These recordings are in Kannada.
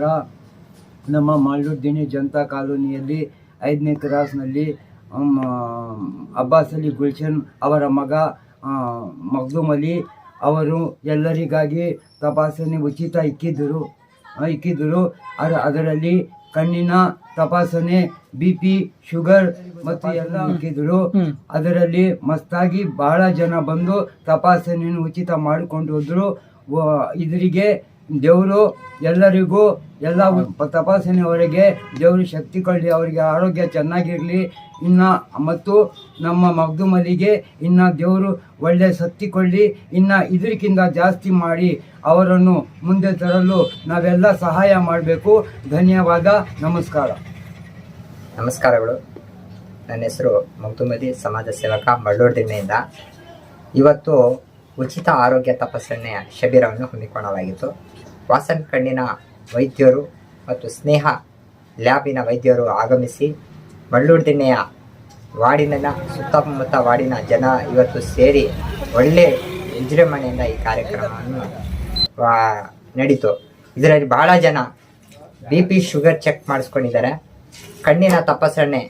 ನಮಸ್ಕಾರ ನಮ್ಮ ಮಾಲ್ಡುದ್ದಿನಿ ಜನತಾ ಕಾಲೋನಿಯಲ್ಲಿ ಐದನೇ ಕ್ರಾಸ್ನಲ್ಲಿ ಅಬ್ಬಾಸ್ ಅಲಿ ಗುಲ್ಶನ್ ಅವರ ಮಗ ಮಗ್ದುಮ್ ಅಲಿ ಅವರು ಎಲ್ಲರಿಗಾಗಿ ತಪಾಸಣೆ ಉಚಿತ ಇಕ್ಕಿದ್ದರು ಇಕ್ಕಿದ್ದರು ಅದ ಅದರಲ್ಲಿ ಕಣ್ಣಿನ ತಪಾಸಣೆ ಬಿ ಪಿ ಶುಗರ್ ಮತ್ತು ಎಲ್ಲ ಹಾಕಿದ್ರು. ಅದರಲ್ಲಿ ಮಸ್ತಾಗಿ ಬಹಳ ಜನ ಬಂದು ತಪಾಸಣೆಯನ್ನು ಉಚಿತ ಮಾಡಿಕೊಂಡು ಹೋದ್ರು. ಇದರಿಗೆ ದೇವರು ಎಲ್ಲರಿಗೂ ಎಲ್ಲ ತಪಾಸಣೆಯವರೆಗೆ ದೇವರು ಶಕ್ತಿ ಕೊಡಲಿ ಅವರಿಗೆ ಆರೋಗ್ಯ ಚೆನ್ನಾಗಿರಲಿ. ಇನ್ನು ಮತ್ತು ನಮ್ಮ ಮಗ್ದುಮಲಿಗೆ ಇನ್ನು ದೇವರು ಒಳ್ಳೆ ಶಕ್ತಿ ಕೊಡಲಿ. ಇನ್ನು ಇದಕ್ಕಿಂತ ಜಾಸ್ತಿ ಮಾಡಿ ಅವರನ್ನು ಮುಂದೆ ತರಲು ನಾವೆಲ್ಲ ಸಹಾಯ ಮಾಡಬೇಕು. ಧನ್ಯವಾದ ನಮಸ್ಕಾರ. ನಮಸ್ಕಾರಗಳು. ನನ್ನ ಹೆಸರು ಮಗ್ದುಮದಿ ಸಮಾಜ ಸೇವಕ ಮಳ್ಳೂರು ದಿಣ್ಣೆಯಿಂದ. ಇವತ್ತು ಉಚಿತ ಆರೋಗ್ಯ ತಪಾಸಣೆಯ ಶಿಬಿರವನ್ನು ಹಮ್ಮಿಕೊಳ್ಳಲಾಗಿತ್ತು. ವಾಸನ್ ಕಣ್ಣಿನ ವೈದ್ಯರು ಮತ್ತು ಸ್ನೇಹ ಲ್ಯಾಬಿನ ವೈದ್ಯರು ಆಗಮಿಸಿ ಮಳ್ಳೂರು ದಿಣ್ಣೆಯ ವಾರ್ಡಿನ ಸುತ್ತಮುತ್ತ ವಾರ್ಡಿನ ಜನ ಇವತ್ತು ಸೇರಿ ಒಳ್ಳೆ ವಿಜೃಂಭಣೆಯಿಂದ ಈ ಕಾರ್ಯಕ್ರಮವನ್ನು ನಡೀತು. ಇದರಲ್ಲಿ ಬಹಳ ಜನ ಬಿ ಪಿ ಶುಗರ್ ಚೆಕ್ ಮಾಡಿಸ್ಕೊಂಡಿದ್ದಾರೆ. ಕಣ್ಣಿನ ತಪಾಸಣೆ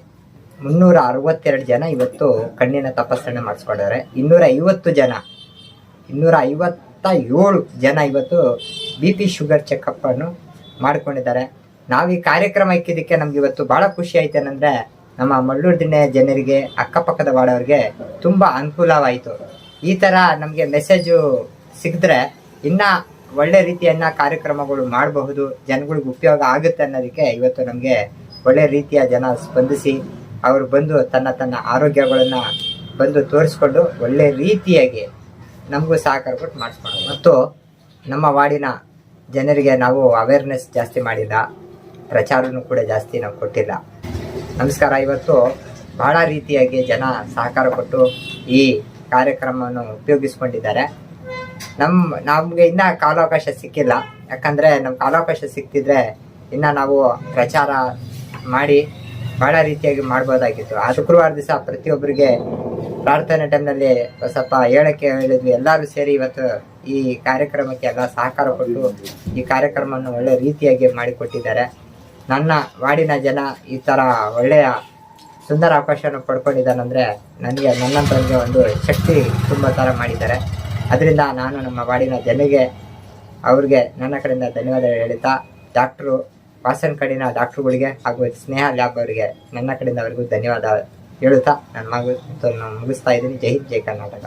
ಮುನ್ನೂರ ಅರವತ್ತೆರಡು ಜನ ಇವತ್ತು ಕಣ್ಣಿನ ತಪಾಸಣೆ ಮಾಡಿಸ್ಕೊಂಡಿದ್ದಾರೆ. ಇನ್ನೂರ ಐವತ್ತು ಜನ ಇನ್ನೂರ ಐವತ್ತ ಏಳು ಜನ ಇವತ್ತು ಬಿ ಪಿ ಶುಗರ್ ಚೆಕಪ್ಪನ್ನು ಮಾಡ್ಕೊಂಡಿದ್ದಾರೆ. ನಾವು ಈ ಕಾರ್ಯಕ್ರಮ ಇಕ್ಕಿದ್ದಕ್ಕೆ ನಮ್ಗೆ ಇವತ್ತು ಬಹಳ ಖುಷಿ ಆಯ್ತು ಏನಂದರೆ ನಮ್ಮ ಮಳ್ಳೂರು ದಿಣ್ಣೆ ಜನರಿಗೆ, ಅಕ್ಕಪಕ್ಕದ ವಾಡವ್ರಿಗೆ ತುಂಬಾ ಅನುಕೂಲವಾಯಿತು. ಈ ತರ ನಮಗೆ ಮೆಸೇಜು ಸಿಕ್ಕಿದ್ರೆ ಇನ್ನ ಒಳ್ಳೆ ರೀತಿಯನ್ನ ಕಾರ್ಯಕ್ರಮಗಳು ಮಾಡಬಹುದು, ಜನಗಳಿಗೆ ಉಪಯೋಗ ಆಗುತ್ತೆ ಅನ್ನೋದಕ್ಕೆ ಇವತ್ತು ನಮಗೆ ಒಳ್ಳೆ ರೀತಿಯ ಜನ ಸ್ಪಂದಿಸಿ ಅವರು ಬಂದು ತನ್ನ ತನ್ನ ಆರೋಗ್ಯಗಳನ್ನ ಬಂದು ತೋರಿಸ್ಕೊಂಡು ಒಳ್ಳೆ ರೀತಿಯಾಗಿ ನಮಗೂ ಸಹಕಾರ ಕೊಟ್ಟು ಮಾಡಿಸ್ಕೊಂಡು ಮತ್ತು ನಮ್ಮ ವಾರ್ಡಿನ ಜನರಿಗೆ ನಾವು ಅವೇರ್ನೆಸ್ ಜಾಸ್ತಿ ಮಾಡಿಲ್ಲ. ಪ್ರಚಾರನೂ ಕೂಡ ಜಾಸ್ತಿ ನಾವು ಕೊಟ್ಟಿಲ್ಲ. ನಮಸ್ಕಾರ, ಇವತ್ತು ಬಹಳ ರೀತಿಯಾಗಿ ಜನ ಸಹಕಾರ ಕೊಟ್ಟು ಈ ಕಾರ್ಯಕ್ರಮವನ್ನು ಉಪಯೋಗಿಸ್ಕೊಂಡಿದ್ದಾರೆ. ನಮ್ಮ ನಮಗೆ ಇನ್ನ ಕಾಲಾವಕಾಶ ಸಿಕ್ಕಿಲ್ಲ. ಯಾಕಂದ್ರೆ ನಮ್ಮ ಕಾಲಾವಕಾಶ ಸಿಕ್ತಿದ್ರೆ ಇನ್ನ ನಾವು ಪ್ರಚಾರ ಮಾಡಿ ಬಹಳ ರೀತಿಯಾಗಿ ಮಾಡ್ಬೋದಾಗಿತ್ತು. ಆ ಶುಕ್ರವಾರ ದಿವಸ ಪ್ರತಿಯೊಬ್ಬರಿಗೆ ಪ್ರಾರ್ಥನೆ ಟೈಮ್ನಲ್ಲಿ ಸ್ವಲ್ಪ ಹೇಳಕ್ಕೆ ಹೇಳಿದ್ವಿ. ಎಲ್ಲರೂ ಸೇರಿ ಇವತ್ತು ಈ ಕಾರ್ಯಕ್ರಮಕ್ಕೆ ಎಲ್ಲ ಸಹಕಾರ ಕೊಟ್ಟು ಈ ಕಾರ್ಯಕ್ರಮವನ್ನು ಒಳ್ಳೆ ರೀತಿಯಾಗಿ ಮಾಡಿಕೊಟ್ಟಿದ್ದಾರೆ. ನನ್ನ ವಾಡಿನ ಜನ ಈ ಥರ ಒಳ್ಳೆಯ ಸುಂದರ ಅವಕಾಶವನ್ನು ಪಡ್ಕೊಂಡಿದ್ದಾನಂದ್ರೆ ನನಗೆ ನನ್ನಂತವನಿಗೆ ಒಂದು ಶಕ್ತಿ ತುಂಬ ಥರ ಮಾಡಿದ್ದಾರೆ. ಅದರಿಂದ ನಾನು ನಮ್ಮ ವಾಡಿನ ಜನರಿಗೆ ಅವ್ರಿಗೆ ನನ್ನ ಕಡೆಯಿಂದ ಧನ್ಯವಾದ ಹೇಳುತ್ತಾ ಡಾಕ್ಟ್ರು ವಾಸನ್ ಕಡಿನ ಡಾಕ್ಟ್ರುಗಳಿಗೆ ಹಾಗೂ ಸ್ನೇಹ ಲ್ಯಾಬ್ ಅವರಿಗೆ ನನ್ನ ಕಡೆಯಿಂದ ಅವರಿಗೂ ಧನ್ಯವಾದ ಹೇಳುತ್ತಾ ನನ್ನ ಮಗು ಮುಗಿಸ್ತಾ ಇದ್ದೀನಿ ಜೈ ಹಿಂದ್ ಜೈ ಕರ್ನಾಟಕ